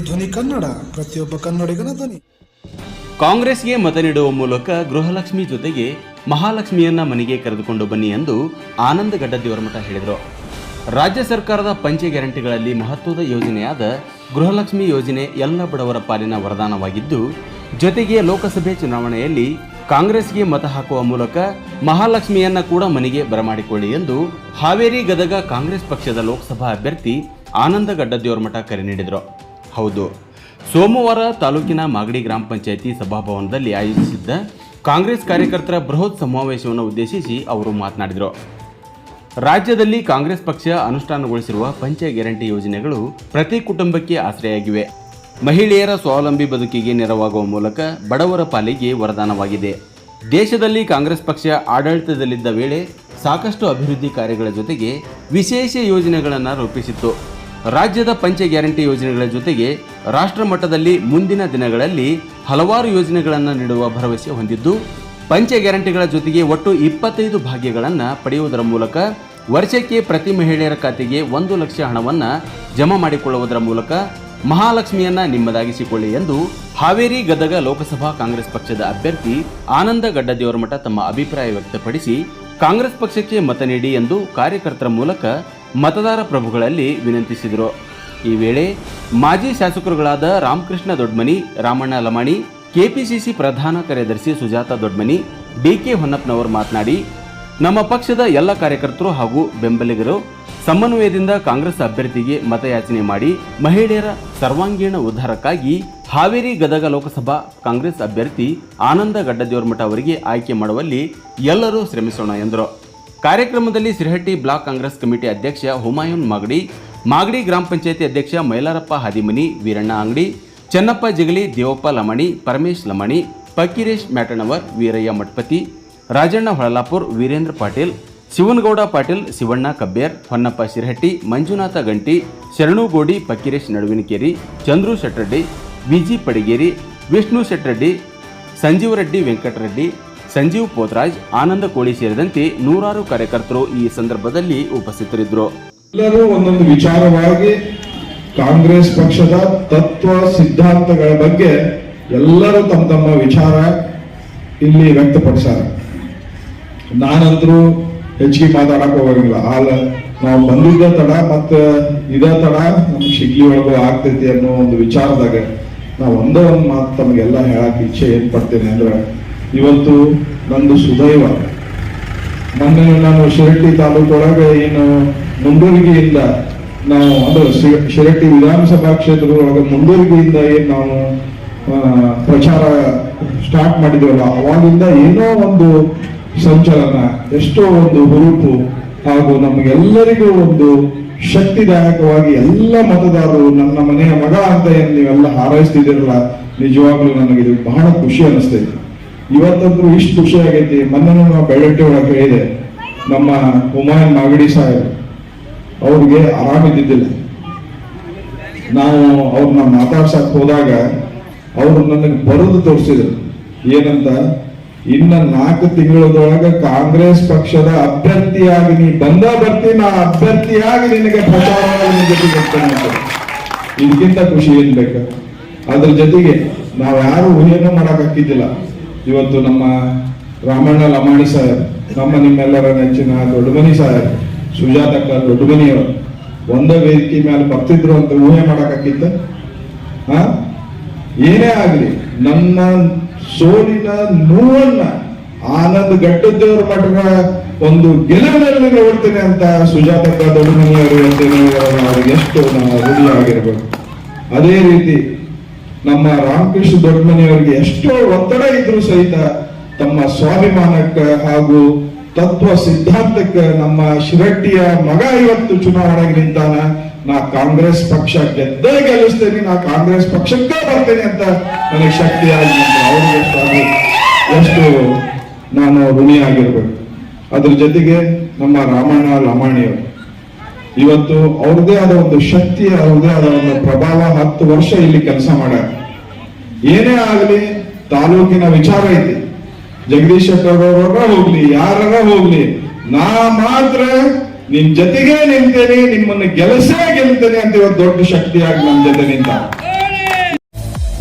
ಧ್ವನಿ ಕನ್ನಡ, ಪ್ರತಿಯೊಬ್ಬ ಕನ್ನಡಿಗನ ಧ್ವನಿ. ಕಾಂಗ್ರೆಸ್ಗೆ ಮತ ನೀಡುವ ಮೂಲಕ ಗೃಹಲಕ್ಷ್ಮಿ ಜೊತೆಗೆ ಮಹಾಲಕ್ಷ್ಮಿಯನ್ನ ಮನೆಗೆ ಕರೆದುಕೊಂಡು ಬನ್ನಿ ಎಂದು ಆನಂದ ಗಡ್ಡದೇವರಮಠ ಹೇಳಿದರು. ರಾಜ್ಯ ಸರ್ಕಾರದ ಪಂಚ ಗ್ಯಾರಂಟಿಗಳಲ್ಲಿ ಮಹತ್ವದ ಯೋಜನೆಯಾದ ಗೃಹಲಕ್ಷ್ಮಿ ಯೋಜನೆ ಎಲ್ಲ ಬಡವರ ಪಾಲಿನ ವರದಾನವಾಗಿದ್ದು, ಜೊತೆಗೆ ಲೋಕಸಭೆ ಚುನಾವಣೆಯಲ್ಲಿ ಕಾಂಗ್ರೆಸ್ಗೆ ಮತ ಹಾಕುವ ಮೂಲಕ ಮಹಾಲಕ್ಷ್ಮಿಯನ್ನ ಕೂಡ ಮನೆಗೆ ಬರಮಾಡಿಕೊಳ್ಳಿ ಎಂದು ಹಾವೇರಿ ಗದಗ ಕಾಂಗ್ರೆಸ್ ಪಕ್ಷದ ಲೋಕಸಭಾ ಅಭ್ಯರ್ಥಿ ಆನಂದ ಗಡ್ಡದೇವರಮಠ ಕರೆ ನೀಡಿದರು. ಹೌದು. ಸೋಮವಾರ ತಾಲೂಕಿನ ಮಾಗಡಿ ಗ್ರಾಮ ಪಂಚಾಯಿತಿ ಸಭಾಭವನದಲ್ಲಿ ಆಯೋಜಿಸಿದ್ದ ಕಾಂಗ್ರೆಸ್ ಕಾರ್ಯಕರ್ತರ ಬೃಹತ್ ಸಮಾವೇಶವನ್ನು ಉದ್ದೇಶಿಸಿ ಅವರು ಮಾತನಾಡಿದರು. ರಾಜ್ಯದಲ್ಲಿ ಕಾಂಗ್ರೆಸ್ ಪಕ್ಷ ಅನುಷ್ಠಾನಗೊಳಿಸಿರುವ ಪಂಚ ಗ್ಯಾರಂಟಿ ಯೋಜನೆಗಳು ಪ್ರತಿ ಕುಟುಂಬಕ್ಕೆ ಆಶ್ರಯಾಗಿವೆ ಮಹಿಳೆಯರ ಸ್ವಾವಲಂಬಿ ಬದುಕಿಗೆ ನೆರವಾಗುವ ಮೂಲಕ ಬಡವರ ಪಾಲಿಗೆ ವರದಾನವಾಗಿದೆ. ದೇಶದಲ್ಲಿ ಕಾಂಗ್ರೆಸ್ ಪಕ್ಷ ಆಡಳಿತದಲ್ಲಿದ್ದ ವೇಳೆ ಸಾಕಷ್ಟು ಅಭಿವೃದ್ಧಿ ಕಾರ್ಯಗಳ ಜೊತೆಗೆ ವಿಶೇಷ ಯೋಜನೆಗಳನ್ನು ರೂಪಿಸಿತ್ತು. ರಾಜ್ಯದ ಪಂಚ ಗ್ಯಾರಂಟಿ ಯೋಜನೆಗಳ ಜೊತೆಗೆ ರಾಷ್ಟ್ರ ಮಟ್ಟದಲ್ಲಿ ಮುಂದಿನ ದಿನಗಳಲ್ಲಿ ಹಲವಾರು ಯೋಜನೆಗಳನ್ನು ನೀಡುವ ಭರವಸೆ ಹೊಂದಿದ್ದು, ಪಂಚ ಗ್ಯಾರಂಟಿಗಳ ಜೊತೆಗೆ ಒಟ್ಟು ಇಪ್ಪತ್ತೈದು ಭಾಗ್ಯಗಳನ್ನು ಪಡೆಯುವುದರ ಮೂಲಕ ವರ್ಷಕ್ಕೆ ಪ್ರತಿ ಮಹಿಳೆಯರ ಖಾತೆಗೆ ಒಂದು ಲಕ್ಷ ಹಣವನ್ನು ಜಮಾ ಮಾಡಿಕೊಳ್ಳುವುದರ ಮೂಲಕ ಮಹಾಲಕ್ಷ್ಮಿಯನ್ನ ನಿಮ್ಮದಾಗಿಸಿಕೊಳ್ಳಿ ಎಂದು ಹಾವೇರಿ ಗದಗ ಲೋಕಸಭಾ ಕಾಂಗ್ರೆಸ್ ಪಕ್ಷದ ಅಭ್ಯರ್ಥಿ ಆನಂದ ಗಡ್ಡದೇವರಮಠ ತಮ್ಮ ಅಭಿಪ್ರಾಯ ವ್ಯಕ್ತಪಡಿಸಿ, ಕಾಂಗ್ರೆಸ್ ಪಕ್ಷಕ್ಕೆ ಮತ ನೀಡಿ ಎಂದು ಕಾರ್ಯಕರ್ತರ ಮೂಲಕ ಮತದಾರ ಪ್ರಭುಗಳಲ್ಲಿ ವಿನಂತಿಸಿದರು. ಈ ವೇಳೆ ಮಾಜಿ ಶಾಸಕರುಗಳಾದ ರಾಮಕೃಷ್ಣ ದೊಡ್ಮನಿ, ರಾಮಣ್ಣ ಲಮಾಣಿ, ಕೆಪಿಸಿಸಿ ಪ್ರಧಾನ ಕಾರ್ಯದರ್ಶಿ ಸುಜಾತ ದೊಡ್ಮನಿ, ಡಿಕೆ ಹೊನ್ನಪ್ಪನವರು ಮಾತನಾಡಿ, ನಮ್ಮ ಪಕ್ಷದ ಎಲ್ಲ ಕಾರ್ಯಕರ್ತರು ಹಾಗೂ ಬೆಂಬಲಿಗರು ಸಮನ್ವಯದಿಂದ ಕಾಂಗ್ರೆಸ್ ಅಭ್ಯರ್ಥಿಗೆ ಮತಯಾಚನೆ ಮಾಡಿ ಮಹಿಳೆಯರ ಸರ್ವಾಂಗೀಣ ಉದ್ಧಾರಕ್ಕಾಗಿ ಹಾವೇರಿ ಗದಗ ಲೋಕಸಭಾ ಕಾಂಗ್ರೆಸ್ ಅಭ್ಯರ್ಥಿ ಆನಂದ ಗಡ್ಡದೇವರಮಠ ಅವರಿಗೆ ಆಯ್ಕೆ ಮಾಡುವಲ್ಲಿ ಎಲ್ಲರೂ ಶ್ರಮಿಸೋಣ ಎಂದರು. ಕಾರ್ಯಕ್ರಮದಲ್ಲಿ ಸಿರಹಟ್ಟಿ ಬ್ಲಾಕ್ ಕಾಂಗ್ರೆಸ್ ಕಮಿಟಿ ಅಧ್ಯಕ್ಷ ಹುಮಾಯೂನ್ ಮಾಗಡಿ ಮಾಗಡಿ ಗ್ರಾಮ ಪಂಚಾಯತಿ ಅಧ್ಯಕ್ಷ ಮೈಲಾರಪ್ಪ ಹಾದಿಮನಿ, ವೀರಣ್ಣ ಅಂಗಡಿ, ಚೆನ್ನಪ್ಪ ಜಗಲಿ, ದೇವಪ್ಪ ಲಮಣಿ, ಪರಮೇಶ್ ಲಮಣಿ ಪಕ್ಕಿರೇಶ್ ಮ್ಯಾಟಣವರ್ ವೀರಯ್ಯ ಮಠಪತಿ, ರಾಜಣ್ಣ ಹೊಳಲಾಪುರ್, ವೀರೇಂದ್ರ ಪಾಟೀಲ್, ಶಿವನಗೌಡ ಪಾಟೀಲ್, ಶಿವಣ್ಣ ಕಬ್ಬೇರ್, ಹೊನ್ನಪ್ಪ ಶಿರಹಟ್ಟಿ ಮಂಜುನಾಥ ಗಂಟಿ, ಶರಣುಗೋಡಿ ಫಕೀರೇಶ್ ನಡುವಿನಕೇರಿ, ಚಂದ್ರು ಶೆಟ್ಟರೆಡ್ಡಿ ವಿಜಿ ಪಡಿಗೇರಿ, ವಿಷ್ಣು ಶೆಟ್ಟರೆಡ್ಡಿ ಸಂಜೀವರೆಡ್ಡಿ ವೆಂಕಟರೆಡ್ಡಿ ಸಂಜೀವ್ ಪೋತ್ರಾಜ್, ಆನಂದ ಕೋಳಿ ಸೇರಿದಂತೆ ನೂರಾರು ಕಾರ್ಯಕರ್ತರು ಈ ಸಂದರ್ಭದಲ್ಲಿ ಉಪಸ್ಥಿತರಿದ್ದರು. ಎಲ್ಲರೂ ಒಂದೊಂದು ವಿಚಾರವಾಗಿ ಕಾಂಗ್ರೆಸ್ ಪಕ್ಷದ ತತ್ವ ಸಿದ್ಧಾಂತಗಳ ಬಗ್ಗೆ ಎಲ್ಲರೂ ತಮ್ಮ ತಮ್ಮ ವಿಚಾರ ಇಲ್ಲಿ ವ್ಯಕ್ತಪಡಿಸ್ಯಾರ. ನಾನಂತರೂ ಹೆಚ್ಚಿಗೆ ಮಾತಾಡಕ್ ಹೋಗಂಗಿಲ್ಲ ಆಲ ನಾವು ಬಂದಿದ್ದ ತಡ ಮತ್ತೆ ಇದ ತಡ ನಮ್ ಶಿಗ್ಲಿ ಒಳಗೂ ಆಗ್ತೈತಿ ಅನ್ನೋ ಒಂದು ವಿಚಾರದಾಗ ನಾವು ಒಂದೇ ಒಂದು ಮಾತು ತಮಗೆಲ್ಲ ಹೇಳಕ್ ಇಚ್ಛೆ ಏನ್ ಪಡ್ತೇನೆ ಅಂದ್ರೆ ಇವತ್ತು ನಂದು ಸುದೈವ. ಮೊನ್ನೆ ನಾನು ಶಿರಟ್ಟಿ ತಾಲೂಕೊಳಗೆ ಏನು ಮುಂಡೂರಿಗೆಯಿಂದ ನಾವು, ಅಂದ್ರೆ ಶಿರಟ್ಟಿ ವಿಧಾನಸಭಾ ಕ್ಷೇತ್ರದೊಳಗೆ ಮುಂಡೂರಿಗೆಯಿಂದ ಏನು ನಾವು ಪ್ರಚಾರ ಸ್ಟಾರ್ಟ್ ಮಾಡಿದ್ದೇವಲ್ಲ, ಅವಾಗಿಂದ ಏನೋ ಒಂದು ಸಂಚಲನ, ಎಷ್ಟೋ ಒಂದು ಹುರುಪು ಹಾಗೂ ನಮಗೆಲ್ಲರಿಗೂ ಒಂದು ಶಕ್ತಿದಾಯಕವಾಗಿ ಎಲ್ಲ ಮತದಾರರು ನನ್ನ ಮನೆಯ ಮಗ ಅಂತ ಏನು ನೀವೆಲ್ಲ ಹಾರೈಸ್ತಿದ್ದೀರಲ್ಲ, ನಿಜವಾಗ್ಲೂ ನನಗೆ ಇದು ಬಹಳ ಖುಷಿ ಅನಿಸ್ತೈತಿ ಇವತ್ತಂದ್ರೂ ಇಷ್ಟು ಖುಷಿ ಆಗೈತಿ. ಮೊನ್ನೆ ನಾವು ಬೆಳ್ಳಟ್ಟಿ ಒಳಗೆ ಹೇಳಿದೆ. ನಮ್ಮ ಹುಮಾಯನ್ ಮಾಗಡಿ ಸಾಹೇಬ್, ಅವ್ರಿಗೆ ಆರಾಮಿದ್ದಿದ್ದಿಲ್ಲ. ನಾವು ಅವ್ರನ್ನ ಮಾತಾಡ್ಸಕ್ ಹೋದಾಗ ಅವರು ನನಗೆ ಬರೆದು ತೋರಿಸಿದ್ರು. ಏನಂತ, ಇನ್ನ ನಾಲ್ಕು ತಿಂಗಳದೊಳಗೆ ಕಾಂಗ್ರೆಸ್ ಪಕ್ಷದ ಅಭ್ಯರ್ಥಿಯಾಗಿ ನೀ ಬಂದ ಬರ್ತಿ ನಾ ಅಭ್ಯರ್ಥಿಯಾಗಿ ನಿನಗೆ ಪ್ರಚಾರ. ಇದಕ್ಕಿಂತ ಖುಷಿ ಏನ್ ಬೇಕು? ಅದ್ರ ಜೊತೆಗೆ ನಾವು ಯಾರು ಊಹೆನೂ ಮಾಡಕ್ ಹಾಕಿದ್ದಿಲ್ಲ ಇವತ್ತು ನಮ್ಮ ರಾಮಣ್ಣ ಲಮಾಣಿ ಸಾಹೇಬ್, ನಮ್ಮ ನಿಮ್ಮೆಲ್ಲರ ನೆಚ್ಚಿನ ದೊಡ್ಡಮನಿ ಸಾಹೇಬ್ ಸುಜಾತಕ್ಕ ದೊಡ್ಡಮನಿಯವರು ಒಂದೇ ವೇದಿಕೆ ಮೇಲೆ ಬರ್ತಿದ್ರು ಅಂತ ಊಹೆ ಮಾಡಕ್ ಹಾಕಿತ್ತ ಹಾ ಏನೇ ಆಗಲಿ ನನ್ನ ಸೋಲಿನ ನೋವನ್ನ ಆನಂದ್ ಗಡ್ಡದೇವ್ರ ಮಠದ ಒಂದು ಗೆಲುವಿನಲ್ಲಿ ನೋಡ್ತೇನೆ ಅಂತ ಸುಜಾತಕ್ಕ ದೊಡ್ಡಮನಿಯವರು ಅಂತ ಎಷ್ಟು ನಾವು ರೂಢಿಯಾಗಿರ್ಬೇಕು ಅದೇ ರೀತಿ ನಮ್ಮ ರಾಮಕೃಷ್ಣ ದೊಡ್ಡಮನೆಯವರಿಗೆ ಎಷ್ಟೋ ಒತ್ತಡ ಇದ್ರು ಸಹಿತ ತಮ್ಮ ಸ್ವಾಭಿಮಾನಕ್ಕೆ ಹಾಗೂ ತತ್ವ ಸಿದ್ಧಾಂತಕ್ಕೆ ನಮ್ಮ ಶಿರಟ್ಟಿಯ ಮಗ ಇವತ್ತು ಚುನಾವಣೆಗೆ ನಿಂತಾನ, ನಾ ಕಾಂಗ್ರೆಸ್ ಪಕ್ಷ ಗೆದ್ದೇ ಗೆಲ್ಲಿಸ್ತೇನೆ, ನಾ ಕಾಂಗ್ರೆಸ್ ಪಕ್ಷಕ್ಕೆ ಬರ್ತೇನೆ ಅಂತ ನನಗೆ ಶಕ್ತಿಯಾಗಿ ಅವ್ರಿಗೆ ಎಷ್ಟು ನಾನು ಋಣಿಯಾಗಿರ್ಬೇಕು. ಅದ್ರ ಜೊತೆಗೆ ನಮ್ಮ ರಾಮಣ್ಣ ಲಮಾಣಿಯವರು. ಇವತ್ತು ಅವ್ರದೇ ಆದ ಒಂದು ಶಕ್ತಿ ಅವ್ರದೇ ಆದ ಒಂದು ಪ್ರಭಾವ ಹತ್ತು ವರ್ಷ ಇಲ್ಲಿ ಕೆಲಸ ಮಾಡ್ಯಾರ ಏನೇ ಆಗಲಿ, ತಾಲೂಕಿನ ವಿಚಾರ ಐತಿ. ಜಗದೀಶ್ ಶೆಟ್ಟರ್ ಹೋಗ್ಲಿ, ಯಾರರ ಹೋಗ್ಲಿ, ನಾ ಮಾತ್ರ ನಿಮ್ ಜೊತೆಗೆ ನಿಂತೇನೆ, ನಿಮ್ಮನ್ನು ಗೆಲಸೇ ಗೆಲ್ತೇನೆ ಅಂತ ಇವತ್ತು ದೊಡ್ಡ ಶಕ್ತಿಯಾಗಿ ನಮ್ಮ ಜೊತೆ ನಿಂತ.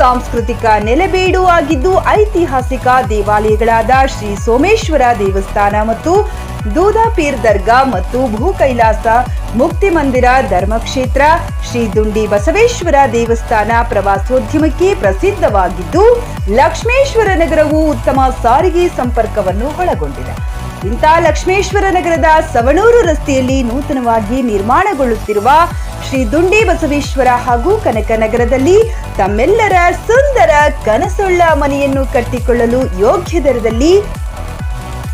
ಸಾಂಸ್ಕೃತಿಕ ನೆಲೆಬೇಡು ಆಗಿದ್ದು ಐತಿಹಾಸಿಕ ದೇವಾಲಯಗಳಾದ ಶ್ರೀ ಸೋಮೇಶ್ವರ ದೇವಸ್ಥಾನ ಮತ್ತು ದೂದಾಪೀರ್ ದರ್ಗಾ ಮತ್ತು ಭೂ ಕೈಲಾಸ ಮುಕ್ತಿ ಮಂದಿರ ಧರ್ಮಕ್ಷೇತ್ರ, ಶ್ರೀ ದುಂಡಿ ಬಸವೇಶ್ವರ ದೇವಸ್ಥಾನ ಪ್ರವಾಸೋದ್ಯಮಕ್ಕೆ ಪ್ರಸಿದ್ಧವಾಗಿದ್ದು, ಲಕ್ಷ್ಮೇಶ್ವರ ನಗರವು ಉತ್ತಮ ಸಾರಿಗೆ ಸಂಪರ್ಕವನ್ನು ಒಳಗೊಂಡಿದೆ. ಇಂಥ ಲಕ್ಷ್ಮೇಶ್ವರ ನಗರದ ಸವಣೂರು ರಸ್ತೆಯಲ್ಲಿ ನೂತನವಾಗಿ ನಿರ್ಮಾಣಗೊಳ್ಳುತ್ತಿರುವ ಶ್ರೀ ದುಂಡಿ ಬಸವೇಶ್ವರ ಹಾಗೂ ಕನಕನಗರದಲ್ಲಿ ತಮ್ಮೆಲ್ಲರ ಸುಂದರ ಕನಸುಳ್ಳ ಮನೆಯನ್ನು ಕಟ್ಟಿಕೊಳ್ಳಲು ಯೋಗ್ಯ ದರದಲ್ಲಿ